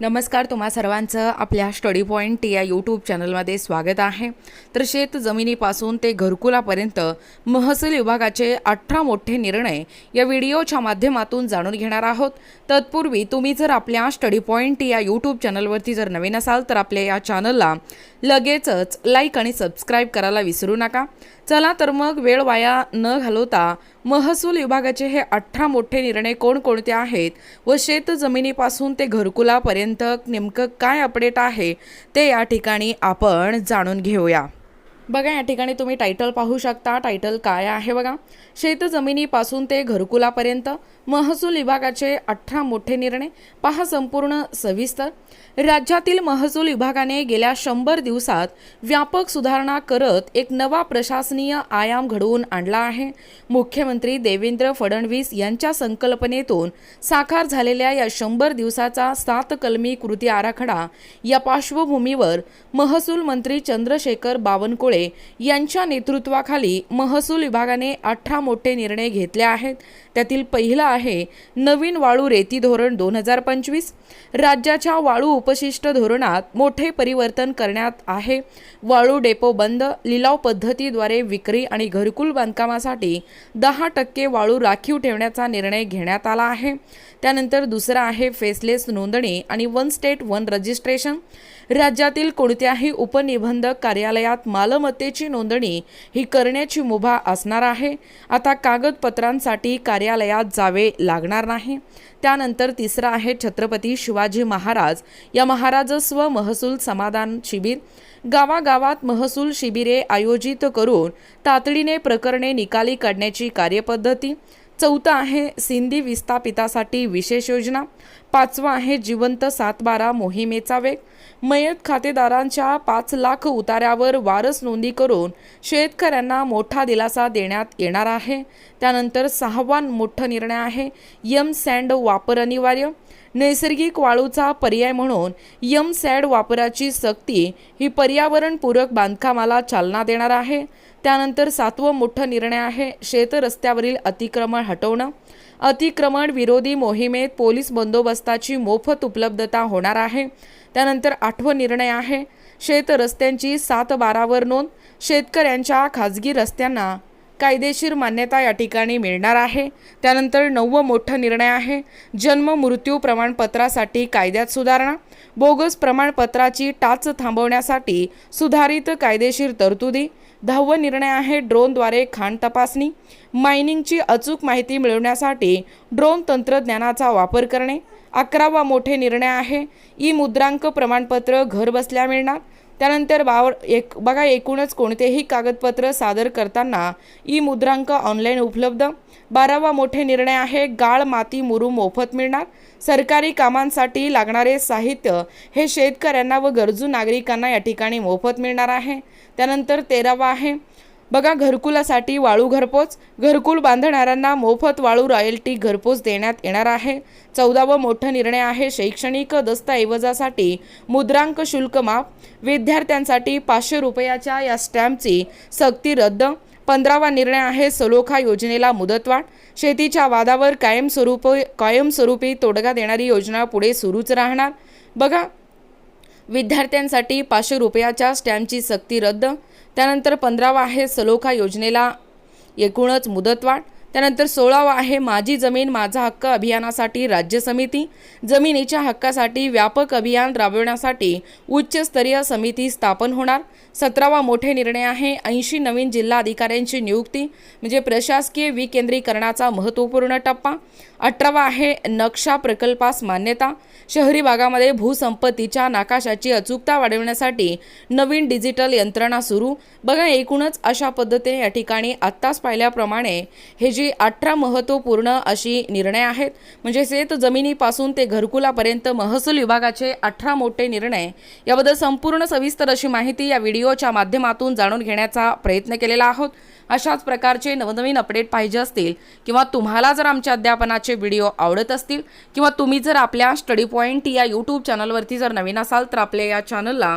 नमस्कार तुम्हा सर्वांचं आपल्या स्टडी पॉईंट या यूट्यूब चॅनलमध्ये स्वागत आहे. तर शेत जमिनीपासून ते घरकुलापर्यंत महसूल विभागाचे अठरा मोठे निर्णय या व्हिडिओच्या माध्यमातून जाणून घेणार आहोत. तत्पूर्वी तुम्ही जर आपल्या स्टडी पॉईंट या यूट्यूब चॅनलवरती जर नवीन असाल तर आपल्या या चॅनलला लगेचच लाईक आणि सबस्क्राईब करायला विसरू नका. चला तर मग वेळ वाया न घालवता महसूल विभागाचे हे अठरा मोठे निर्णय कोणकोणते आहेत व शेत जमिनीपासून ते घरकुलापर्यंत नेमकं काय अपडेट आहे ते या ठिकाणी आपण जाणून घेऊया. बघा या ठिकाणी तुम्ही टायटल पाहू शकता. टायटल काय आहे बघा? शेतजमिनीपासून ते घरकुलापर्यंत महसूल विभागाचे अठरा मोठे निर्णय. पहा संपूर्ण सविस्तर. राज्यातील महसूल विभागाने गेल्या शंभर दिवसात व्यापक सुधारणा करत एक नवा प्रशासनीय आयाम घडवून आणला आहे. मुख्यमंत्री देवेंद्र फडणवीस यांच्या संकल्पनेतून साकार झालेल्या या शंभर दिवसाचा सात कलमी कृती आराखडा या पार्श्वभूमीवर महसूल मंत्री चंद्रशेखर बावनकुळे यांच्या नेतृत्वाखाली महसूल विभागाने अठरा मोठे निर्णय घेतले आहेत. त्यातील पहिला आहे नवीन वाळू रेती धोरण दोन हजार पंचवीस. राज्याच्या वाळू उपशिष्ट धोरणात मोठे परिवर्तन करण्यात आहे. वाळू डेपो बंद लिलाव पद्धतीद्वारे विक्री आणि घरकुल बांधकामासाठी दहा टक्के वाळू राखीव ठेवण्याचा निर्णय घेण्यात आला आहे. त्यानंतर दुसरा आहे फेसलेस नोंदणी आणि वन स्टेट वन रजिस्ट्रेशन. राज्यातील कोणत्याही उपनिबंधक कार्यालयात मालमत्तेची नोंदणी ही करण्याची मुभा असणार आहे. आता कागदपत्रांसाठी कार्यालयात जावे लागणार नाही. त्यानंतर तिसरा आहे छत्रपती शिवाजी महाराज. या महाराजस्व महसूल समाधान शिबिर. गावागावात महसूल शिबिरे आयोजित करून तातडीने प्रकरणे निकाली काढण्याची कार्यपद्धती. चौथं आहे सिंधी विस्थापितासाठी विशेष योजना. पाचवा आहे जिवंत सातबारा मोहिमेचा वेग. मयत खातेदारांच्या पाच लाख उतार्यावर वारस नोंदी करून शेतकऱ्यांना मोठा दिलासा देण्यात येणार आहे. त्यानंतर सहावा मोठा निर्णय आहे. यम सँड वापर अनिवार्य. नैसर्गिक वाळूचा पर्याय म्हणून यम सॅड वापराची सक्ती ही पर्यावरणपूरक बांधकामाला चालना देणार आहे. त्यानंतर सातवं मोठं निर्णय आहे. शेतरस्त्यावरील अतिक्रमण हटवणं. अतिक्रमण विरोधी मोहिमेत पोलीस बंदोबस्ताची मोफत उपलब्धता होणार आहे. त्यानंतर आठवं निर्णय आहे. शेत रस्त्यांची सात बारावर नोंद. शेतकऱ्यांच्या खाजगी रस्त्यांना कायदेशीर मान्यता या ठिकाणी मिळणार आहे. त्यानंतर नववं मोठं निर्णय आहे. जन्म मृत्यू प्रमाणपत्रासाठी कायद्यात सुधारणा. बोगस प्रमाणपत्राची टाच थांबवण्यासाठी सुधारित कायदेशीर तरतुदी. दहावं निर्णय आहे ड्रोनद्वारे खाण तपासणी. मायनिंगची अचूक माहिती मिळवण्यासाठी ड्रोन तंत्रज्ञानाचा वापर करणे. अकरावा मोठे निर्णय आहे. ई मुद्रांक प्रमाणपत्र घर बसल्या मिळणार. त्यानंतर बावर एक बघा एकूणच कोणतेही कागदपत्र सादर करताना ई मुद्रांक ऑनलाईन उपलब्ध. बारावा मोठे निर्णय आहे गाळ माती मुरू मोफत मिळणार. सरकारी कामांसाठी लागणारे साहित्य हे शेतकऱ्यांना व गरजू नागरिकांना या ठिकाणी मोफत मिळणार आहे. त्यानंतर तेरावा आहे बघा घरकुलासाठी वाळू घरपोच. घरकुल बांधणाऱ्यांना मोफत वाळू रॉयल्टी घरपोच देण्यात येणार आहे. चौदावं मोठं निर्णय आहे शैक्षणिक दस्तऐवजासाठी. मुद्रांक शुल्क माफ. विद्यार्थ्यांसाठी पाचशे रुपयाच्या या स्टॅम्पची सक्ती रद्द. पंधरावा निर्णय आहे सलोखा योजनेला मुदतवाढ. शेतीच्या वादावर कायमस्वरूप कायमस्वरूपी तोडगा देणारी योजना पुढे सुरूच राहणार. बघा विद्यार्थ्यांसाठी पाचशे रुपयाच्या स्टॅम्पची सक्ती रद्द. त्यानंतर पंधरावा आहे सलोखा योजनेला एकूणच मुदतवाढ. त्यानंतर सोळावा आहे माझी जमीन माझा हक्क अभियानासाठी राज्य समिती. जमिनीच्या हक्कासाठी व्यापक अभियान राबविण्यासाठी उच्चस्तरीय समिती स्थापन होणार. सतरावा मोठे निर्णय आहे ऐंशी नवीन जिल्हा अधिकाऱ्यांची नियुक्ती म्हणजे प्रशासकीय विकेंद्रीकरणाचा महत्त्वपूर्ण टप्पा. अठरावा आहे नक्षा प्रकल्पास मान्यता. शहरी भागामध्ये भूसंपत्तीच्या नाकाशाची अचूकता वाढवण्यासाठी नवीन डिजिटल यंत्रणा सुरू. बघा एकूणच अशा पद्धतीने या ठिकाणी आत्ताच पाहिल्याप्रमाणे हे जी अठरा महत्त्वपूर्ण अशी निर्णय आहेत. म्हणजे शेत जमिनीपासून ते घरकुलापर्यंत महसूल विभागाचे अठरा मोठे निर्णय. याबद्दल संपूर्ण सविस्तर अशी माहिती या व्हिडिओच्या माध्यमातून जाणून घेण्याचा प्रयत्न केलेला आहोत. अशाच प्रकारचे नवनवीन अपडेट पाहिजे असतील किंवा तुम्हाला जर आमच्या अध्यापनाचे व्हिडिओ आवडत असतील किंवा तुम्ही जर आपल्या स्टडी पॉईंट या यूट्यूब चॅनलवरती जर नवीन असाल तर आपल्या या चॅनलला